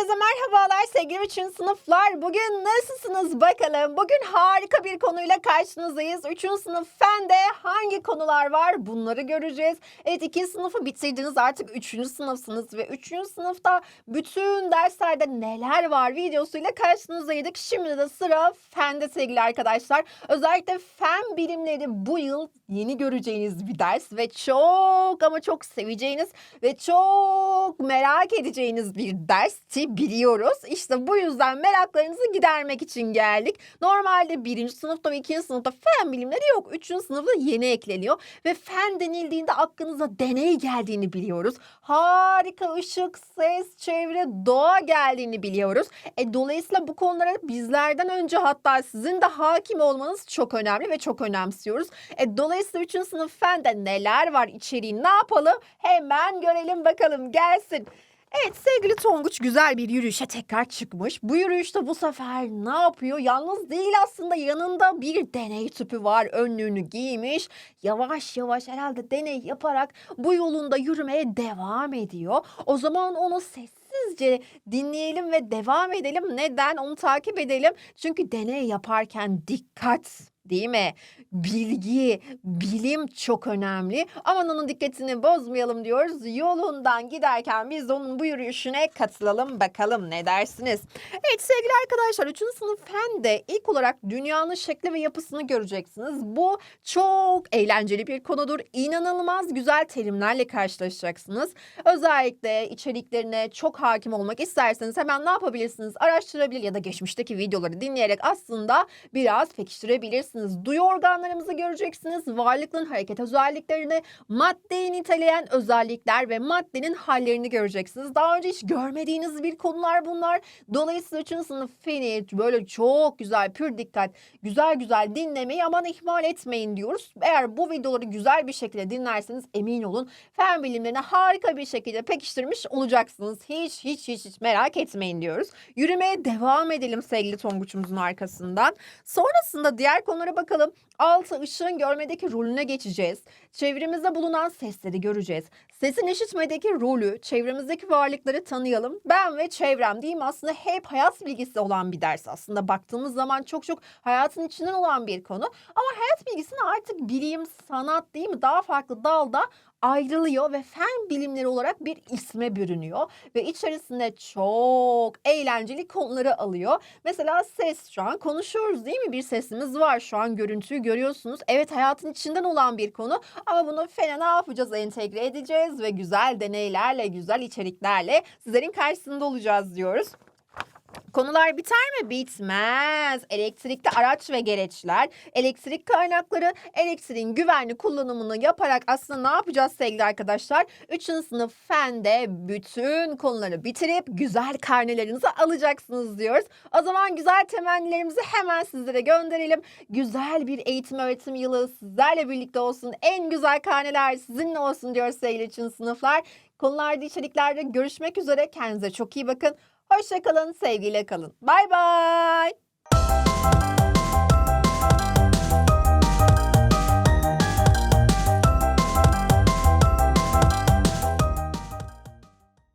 Herkese merhabalar sevgili 3. sınıflar. Bugün nasılsınız bakalım? Bugün harika bir konuyla karşınızdayız. 3. sınıf fende hangi konular var bunları göreceğiz. Evet 2. sınıfı bitirdiniz artık 3. sınıfsınız ve 3. sınıfta bütün derslerde neler var videosuyla karşınızdaydık. Şimdi de sıra fende sevgili arkadaşlar. Özellikle fen bilimleri bu yıl yeni göreceğiniz bir ders ve çok ama çok seveceğiniz ve çok merak edeceğiniz bir dersti biliyoruz. İşte bu yüzden meraklarınızı gidermek için geldik. Normalde birinci sınıfta ve ikinci sınıfta fen bilimleri yok. Üçüncü sınıfta yeni ekleniyor. Ve fen denildiğinde aklınıza deney geldiğini biliyoruz. Harika ışık, ses, çevre, doğa geldiğini biliyoruz. E, dolayısıyla bu konulara bizlerden önce hatta sizin de hakim olmanız çok önemli ve çok önemsiyoruz. E, dolayısıyla 3. sınıf fende neler var içeriği ne yapalım? Hemen görelim bakalım gelsin. Evet sevgili Tonguç güzel bir yürüyüşe tekrar çıkmış. Bu yürüyüşte bu sefer ne yapıyor? Yalnız değil aslında yanında bir deney tüpü var. Önlüğünü giymiş. Yavaş yavaş herhalde deney yaparak bu yolunda yürümeye devam ediyor. O zaman onu sessizce dinleyelim ve devam edelim. Neden? Onu takip edelim. Çünkü deney yaparken dikkat değil mi? Bilgi, bilim çok önemli. Aman onun dikkatini bozmayalım diyoruz. Yolundan giderken biz de onun bu yürüyüşüne katılalım bakalım ne dersiniz? Evet sevgili arkadaşlar 3. sınıf fende ilk olarak dünyanın şekli ve yapısını göreceksiniz. Bu çok eğlenceli bir konudur. İnanılmaz güzel terimlerle karşılaşacaksınız. Özellikle içeriklerine çok hakim olmak isterseniz hemen ne yapabilirsiniz? Araştırabilir ya da geçmişteki videoları dinleyerek aslında biraz pekiştirebilirsiniz. Duyu organlarımızı göreceksiniz. Varlıkların hareket özelliklerini, maddeyi niteleyen özellikler ve maddenin hallerini göreceksiniz. Daha önce hiç görmediğiniz bir konular bunlar. Dolayısıyla 3. sınıf feni böyle çok güzel pür dikkat güzel güzel dinlemeyi aman ihmal etmeyin diyoruz. Eğer bu videoları güzel bir şekilde dinlerseniz emin olun fen bilimlerini harika bir şekilde pekiştirmiş olacaksınız. Hiç hiç hiç, hiç merak etmeyin diyoruz. Yürümeye devam edelim sevgili Tonguç'umuzun arkasından. Sonrasında diğer konulara bakalım. Altı ışığın görmedeki rolüne geçeceğiz. Çevremizde bulunan sesleri göreceğiz. Sesin işitmedeki rolü, çevremizdeki varlıkları tanıyalım. Ben ve çevrem diyeyim aslında hep hayat bilgisi olan bir ders aslında. Baktığımız zaman çok çok hayatın içinden olan bir konu. Ama hayat bilgisini artık bilim, sanat değil mi daha farklı dalda ayrılıyor ve fen bilimleri olarak bir isme bürünüyor ve içerisinde çok eğlenceli konuları alıyor. Mesela ses şu an konuşuyoruz değil mi? Bir sesimiz var. Şu an görüntüyü görüyorsunuz. Evet hayatın içinden olan bir konu ama bunu fene ne yapacağız? Entegre edeceğiz ve güzel deneylerle, güzel içeriklerle sizlerin karşısında olacağız diyoruz. Konular biter mi? Bitmez. Elektrikli araç ve gereçler, elektrik kaynakları, elektriğin güvenli kullanımını yaparak aslında ne yapacağız sevgili arkadaşlar? 3. sınıf fende bütün konuları bitirip güzel karnelerinizi alacaksınız diyoruz. O zaman güzel temennilerimizi hemen sizlere gönderelim. Güzel bir eğitim öğretim yılı sizlerle birlikte olsun. En güzel karneler sizinle olsun diyoruz sevgili 3. sınıflar. Konularda içeriklerde görüşmek üzere. Kendinize çok iyi bakın. Hoşçakalın, sevgiyle kalın. Bay bay.